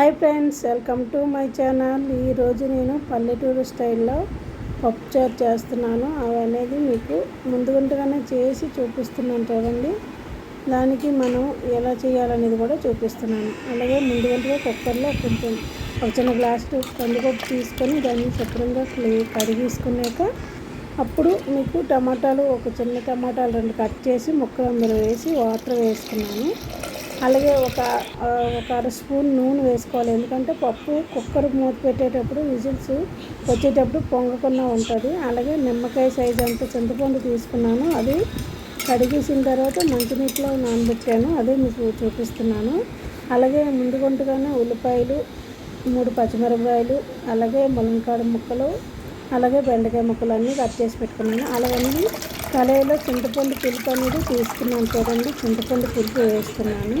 Hi friends welcome to my channel ఈరోజు నేను పల్లెటూరు స్టైల్లో పప్పుచారు చేస్తున్నాను. అవి అనేది మీకు ముందుగుంటగానే చేసి చూపిస్తున్నాను చూడండి. దానికి మనం ఎలా చేయాలనేది కూడా చూపిస్తున్నాను. అలాగే ముందుగుంటగా కుక్కర్లో కొంచెం ఒక చిన్న గ్లాసు కందిపప్పు తీసుకొని దాన్ని శుభ్రంగా క్లీ కడిగేసుకున్నాక అప్పుడు మీకు టమాటాలు ఒక చిన్న టమాటాలు రెండు కట్ చేసి ముక్కలు అందులో వేసి వాటర్ వేసుకున్నాను. అలాగే ఒక ఒక అర స్పూన్ నూనె వేసుకోవాలి. ఎందుకంటే పప్పు కుక్కర్ మూత పెట్టేటప్పుడు విజిల్స్ వచ్చేటప్పుడు పొంగకుండా ఉంటుంది. అలాగే నిమ్మకాయ సైజ్ అంత చింతపండు తీసుకున్నాను. అది కడిగేసిన తర్వాత మంచినీటిలో నానబెట్టాను. అదే మీకు చూపిస్తున్నాను. అలాగే ముందుగుంటగానే ఉల్లిపాయలు మూడు పచ్చిమిరపకాయలు అలాగే ములంకాడ ముక్కలు అలాగే బెండకాయ ముక్కలు అన్నీ కట్ చేసి పెట్టుకున్నాను. అలాగన్నీ కళాయిలో చింతపండు పులుపు అనేది తీసుకున్నాను చూడండి చింతపండు పులుపు వేస్తున్నాను.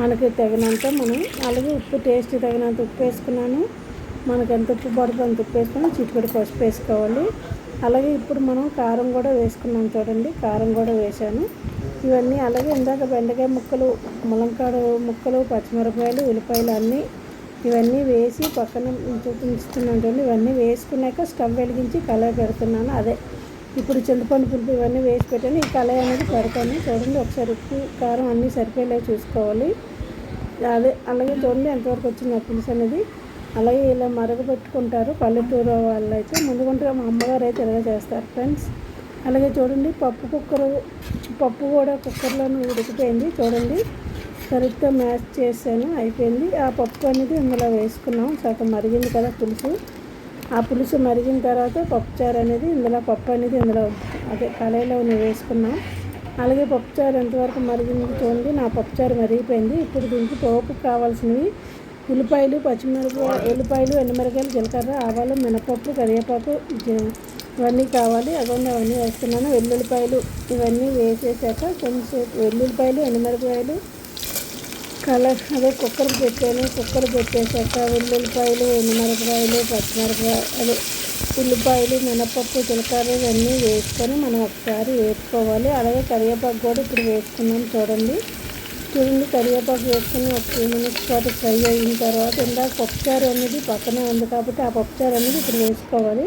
మనకి తగినంత మనం అలాగే ఉప్పు టేస్ట్ తగినంత ఉప్పు వేసుకున్నాను. మనకు ఎంత ఉప్పు పడుతుందో అంత ఉప్పు వేసుకుని చిటికడి పసుపు వేసుకోవాలి. అలాగే ఇప్పుడు మనం కారం కూడా వేసుకున్నాం చూడండి కారం కూడా వేసాను ఇవన్నీ అలాగే ఇందాక బెండకాయ ముక్కలు ములంకాడ ముక్కలు పచ్చిమిరపకాయలు ఉల్లిపాయలు అన్నీ ఇవన్నీ వేసి పక్కన చూపిస్తున్నాను చూడండి ఇవన్నీ వేసుకున్నాక స్టవ్ వెలిగించి కలర్ పెడుతున్నాను. అదే ఇప్పుడు చింతపండు పులుపు ఇవన్నీ వేసి పెట్టాను ఈ కళాయి అనేది పెడతాను చూడండి ఒకసారి ఉప్పు కారం అన్నీ సరిపోయేలా చూసుకోవాలి. అదే అలాగే చూడండి ఎంతవరకు వచ్చింది ఆ పులుసు అనేది. అలాగే ఇలా మరగబెట్టుకుంటారు పల్లెటూరు వాళ్ళు అయితే. ముందుకుంటే మా అమ్మగారు అయితే ఇలా చేస్తారు ఫ్రెండ్స్. అలాగే చూడండి పప్పు కుక్కర్ పప్పు కూడా కుక్కర్లోనే ఉడికిపోయింది. చూడండి సరిగ్గా మ్యాచ్ చేశాను అయిపోయింది. ఆ పప్పు అనేది ఇందులో వేసుకున్నాం. సగం మరిగింది కదా పులుసు. ఆ పులుసు మరిగిన తర్వాత పప్పుచారు అనేది ఇందులో పప్పు అనేది ఇందులో అదే కళాయిలో వేసుకున్నాం అలాగే పప్పుచారు ఎంతవరకు మరిగింది చూడండి నా పప్పుచారు మరిగిపోయింది. ఇప్పుడు దీనికి పోపు కావాల్సినవి ఉల్లిపాయలు పచ్చిమిరపకాయ ఉల్లిపాయలు ఎండుమిరకాయలు జీలకర్ర ఆవాలు మినపప్పు కరివేపాకు ఇవన్నీ కావాలి. అదొండి అవన్నీ వేస్తున్నాను. వెల్లుల్లిపాయలు ఇవన్నీ వేసేసాక కొంచెం వెల్లుల్లిపాయలు ఎండుమిరపకాయలు కలర్ అదే కుక్కర్ పెట్టాను. కుక్కర్ పెట్టేశాక ఉల్లిపాయలు ఎండుమిరపకాయలు పచ్చిమిరపకాయలు అదే ఉల్లిపాయలు మినపప్పు జీలకర్ర ఇవన్నీ వేసుకొని మనం ఒకసారి వేసుకోవాలి అలాగే కరివేపాకు కూడా ఇప్పుడు వేసుకున్నాం చూడండి. చూడండి కరివేపాకు వేసుకుని ఒక త్రీ మినిట్స్ పాటు ఫ్రై అయిన తర్వాత ఇందాక పప్పుచారు అనేది పక్కనే ఉంది కాబట్టి ఆ పప్పుచారు అనేది ఇప్పుడు వేసుకోవాలి.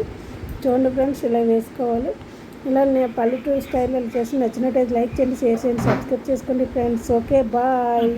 చూడండి ఫ్రెండ్స్ ఇలా వేసుకోవాలి. ఇలా నేను పల్లెటూరు స్టైల్లో చేసి నచ్చినట్టయితే లైక్ చేయండి షేర్ చేయండి సబ్స్క్రైబ్ చేసుకోండి ఫ్రెండ్స్. Okay bye.